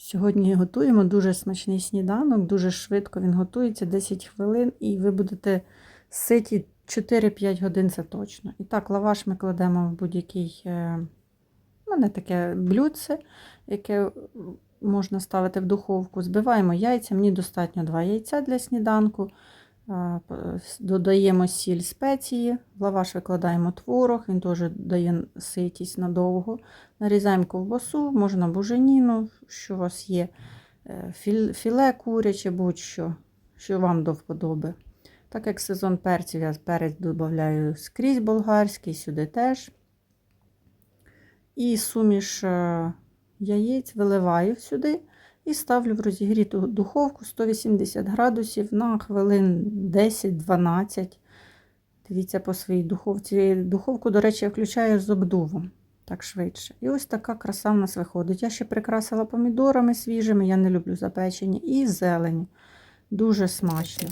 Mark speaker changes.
Speaker 1: Сьогодні готуємо дуже смачний сніданок, дуже швидко він готується, 10 хвилин, і ви будете ситі 4-5 годин це точно. І так, лаваш ми кладемо в будь-який е, мене таке блюдце, яке можна ставити в духовку. Збиваємо яйця, мені достатньо 2 яйця для сніданку. Додаємо сіль спеції, в лаваш викладаємо творог, він теж дає ситість надовго. Нарізаємо ковбасу, можна буженіну, що у вас є, е, філе куряче, будь-що, що вам до вподоби. Так як сезон перців, я перець додаю скрізь болгарський, сюди теж. І суміш е, яєць виливаю сюди і ставлю в розігріту духовку 180 градусів на хвилин 10-12. Дивіться по своїй духовці. Духовку, до речі, я включаю з обдувом. Так швидше. І ось така краса в нас виходить. Я ще прикрасила помідорами свіжими, я не люблю запечені, і зелені. Дуже смачно.